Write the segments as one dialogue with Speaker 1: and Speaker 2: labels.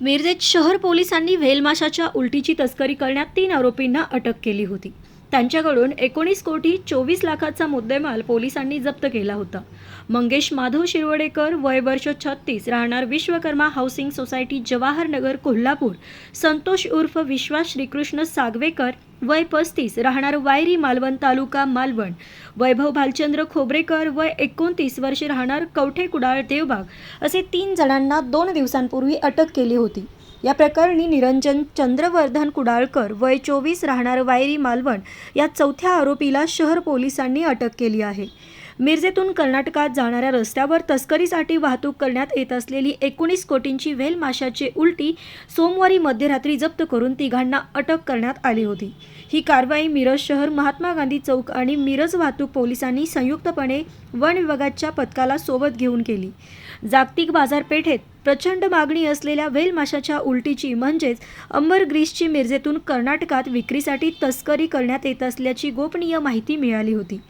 Speaker 1: मिरजेत शहर पोलिसांनी व्हेलमाशाच्या उलटीची तस्करी करण्यात तीन आरोपींना अटक केली होती. त्यांच्याकडून एकोणीस कोटी चोवीस लाखाचा मुद्देमाल पोलिसांनी जप्त केला होता. मंगेश माधव शिरवडेकर वय वर्ष छत्तीस राहणार विश्वकर्मा हाऊसिंग सोसायटी जवाहरनगर कोल्हापूर संतोष उर्फ विश्वास श्रीकृष्ण सागवेकर वय पस्तीस राहणार वायरी मालवण तालुका मालवण. वैभव भालचंद्र खोबरेकर वय एकोणतीस वर्षे राहणार कवठे कुडाळ देवबाग. असे तीन जणांना दोन दिवसांपूर्वी अटक केली होती. या प्रकरणी निरंजन चंद्रवर्धन कुडाळकर वय चोवीस राहणार वायरी मालवण या चौथ्या आरोपीला शहर पोलिसांनी अटक केली आहे. मिरजेतून कर्नाटकात जाणाऱ्या रस्त्यावर तस्करीसाठी वाहतूक करण्यात येत असलेली एकोणीस कोटींची व्हेल माशाची उलटी सोमवारी मध्यरात्री जप्त करून तिघांना अटक करण्यात आली होती. ही कारवाई मिरज शहर महात्मा गांधी चौक आणि मिरज वाहतूक पोलिसांनी संयुक्तपणे वन विभागाच्या पथकाला सोबत घेऊन केली. जागतिक बाजारपेठेत प्रचंड मागणी असलेल्या व्हेल माशाच्या उलटीची म्हणजेच अंबर ग्रीसची मिरजेतून कर्नाटकात विक्रीसाठी तस्करी करण्यात येत असल्याची गोपनीय माहिती मिळाली होती.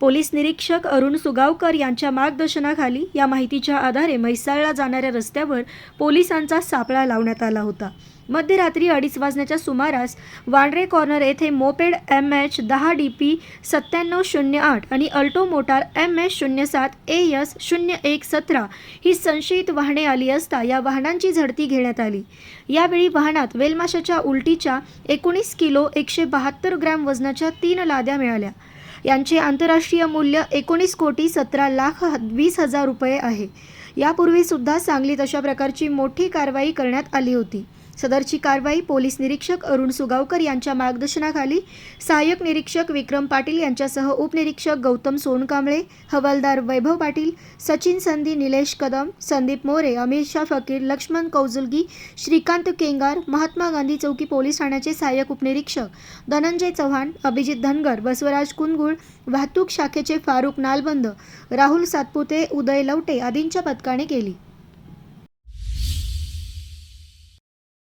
Speaker 1: पोलीस निरीक्षक अरुण सुगावकर यांच्या मार्गदर्शनाखाली या माहितीच्या आधारे म्हैसाळला जाणाऱ्या रस्त्यावर पोलिसांचा सापळा लावण्यात आला होता. मध्यरात्री अडीच वाजण्याच्या सुमारास वांड्रे कॉर्नर येथे मोपेड एम एच दहा डी पी सत्त्याण्णव शून्य आठ आणि अल्टो मोटार एम एच शून्य सात ए एस शून्य एक सतरा ही संशयित वाहने आली असता या वाहनांची झडती घेण्यात आली. यावेळी वाहनात वेलमाशाच्या उलटीच्या एकोणीस किलो एकशे बहात्तर ग्रॅम वजनाच्या तीन लाद्या मिळाल्या. यांचे आंतरराष्ट्रीय मूल्य एकोणीस कोटी सतरा लाख वीस हजार रुपये आहे. यापूर्वी सुद्धा सांगलीत अशा प्रकारची मोठी कारवाई करण्यात आली होती. सदरची कारवाई पोलीस निरीक्षक अरुण सुगावकर यांच्या मार्गदर्शनाखाली सहाय्यक निरीक्षक विक्रम पाटील यांच्यासह उपनिरीक्षक गौतम सोनकांबळे हवालदार वैभव पाटील सचिन संधी निलेश कदम संदीप मोरे अमित शाह फकीर लक्ष्मण कौजुलगी श्रीकांत केंगार महात्मा गांधी चौकी पोलीस ठाण्याचे सहाय्यक उपनिरीक्षक धनंजय चव्हाण अभिजित धनगर बसवराज कुनगुळ वाहतूक शाखेचे फारुक नालबंद राहुल सातपुते उदय लवटे आदींच्या पथकाने केली.